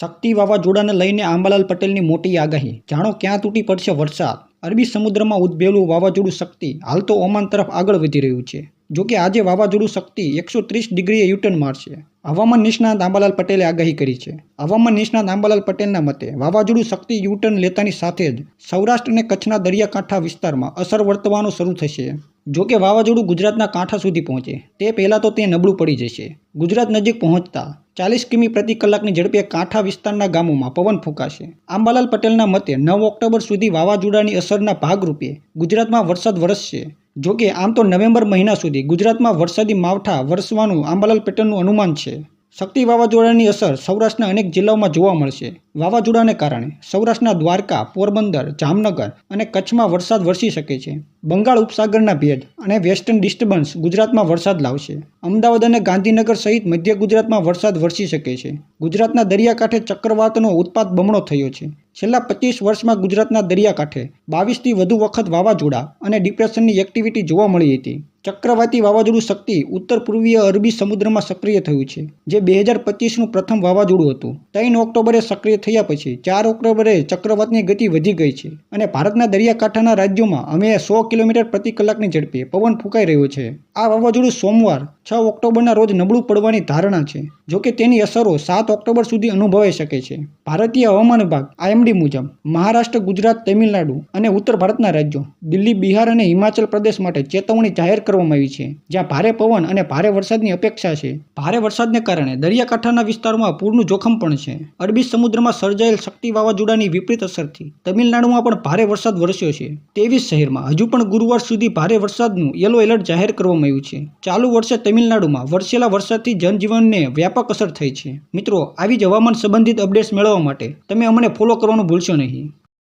શક્તિ વાવાઝોડાને લઈને આંબાલાલ પટેલની મોટી આગાહી. જાણો ક્યાં તૂટી પડશે વરસાદ? અરબી સમુદ્રમાં ઉદ્ભવેલું વાવાઝોડું શક્તિ હાલ તો ઓમાન તરફ આગળ વધી રહ્યું છે. જોકે આજે વાવાઝોડું શક્તિ એકસો ત્રીસ ડિગ્રીએ યુટર્ન મારશે. હવામાન નિષ્ણાત આંબાલાલ પટેલે આગાહી કરી છે. હવામાન નિષ્ણાત આંબાલાલ પટેલના મતે, વાવાઝોડું શક્તિ યુટર્ન લેતાની સાથે જ સૌરાષ્ટ્ર અને કચ્છના દરિયાકાંઠા વિસ્તારમાં અસર વર્તવાનું શરૂ થશે. જોકે વાવાઝોડું ગુજરાતના કાંઠા સુધી પહોંચે. તે પહેલાં તો તે નબળું પડી જશે. ગુજરાત નજીક પહોંચતા ચાલીસ કિમી પ્રતિ કલાકની ઝડપે કાંઠા વિસ્તારના ગામોમાં પવન ફૂંકાશે. આંબાલાલ પટેલના મતે નવ ઓક્ટોબર સુધી વાવાઝોડાની અસરના ભાગરૂપે ગુજરાતમાં વરસાદ વરસશે. જોકે આમ તો નવેમ્બર મહિના સુધી ગુજરાતમાં વરસાદી માવઠા વરસવાનું આંબાલાલ પટેલનું અનુમાન છે. શક્તિ વાવાઝોડાની અસર સૌરાષ્ટ્રના અનેક જિલ્લાઓમાં જોવા મળશે. વાવાઝોડાને કારણે સૌરાષ્ટ્રના દ્વારકા, પોરબંદર, જામનગર અને કચ્છમાં વરસાદ વરસી શકે છે. બંગાળ ઉપસાગરના ભેજ અને વેસ્ટર્ન ડિસ્ટર્બન્સ ગુજરાતમાં વરસાદ લાવશે. અમદાવાદ અને ગાંધીનગર સહિત મધ્ય ગુજરાતમાં વરસાદ વરસી શકે છે. ગુજરાતના દરિયાકાંઠે ચક્રવાતનો ઉત્પાદ બમણો થયો છે. છેલ્લા પચીસ વર્ષમાં ગુજરાતના દરિયાકાંઠે બાવીસથી વધુ વખત વાવાઝોડા અને ડિપ્રેશનની એક્ટિવિટી જોવા મળી હતી. ચક્રવાતી વાવાઝોડું શક્તિ ઉત્તર પૂર્વીય અરબી સમુદ્રમાં સક્રિય થયું છે, જે બે હજાર પચીસનું પ્રથમ વાવાઝોડું હતું. ત્રણ ઓક્ટોબરે સક્રિય થયા પછી ચાર ઓક્ટોબરે ચક્રવાતની ગતિ વધી ગઈ છે અને ભારતના દરિયાકાંઠાના રાજ્યોમાં અમે સો કિલોમીટર પ્રતિ કલાકની ઝડપે પવન ફૂંકાઈ રહ્યો છે. આ વાવાઝોડું સોમવાર છ ઓક્ટોબરના રોજ નબળું પડવાની ધારણા છે, જોકે તેની અસરો સાત ઓક્ટોબર સુધી અનુભવાઈ શકે છે. ભારતીય હવામાન વિભાગ, આઈએમડી મુજબ, મહારાષ્ટ્ર, ગુજરાત, તમિલનાડુ અને ઉત્તર ભારતના રાજ્યો, દિલ્હી, બિહાર અને હિમાચલ પ્રદેશ માટે ચેતવણી જાહેર કરવામાં આવી છે, જ્યાં ભારે પવન અને ભારે વરસાદની અપેક્ષા છે. ભારે વરસાદને કારણે દરિયાકાંઠાના વિસ્તારોમાં પૂરનું જોખમ પણ છે. અરબી સમુદ્રમાં સર્જાયેલ શક્તિ વાવાઝોડાની વિપરીત અસરથી તમિલનાડુમાં પણ ભારે વરસાદ વરસ્યો છે. તેવીસ શહેરમાં હજુ પણ ગુરુવાર સુધી ભારે વરસાદનું યલો એલર્ટ જાહેર કરવામાં આવ્યું છે. ચાલુ વર્ષે તમિલનાડુમાં વરસેલા વરસાદથી જનજીવનને વ્યાપક અસર થઈ છે. મિત્રો, આવી જ હવામાન સંબંધિત અપડેટ્સ મેળવવા માટે તમે અમને ફોલો કરવાનું ભૂલશો નહીં.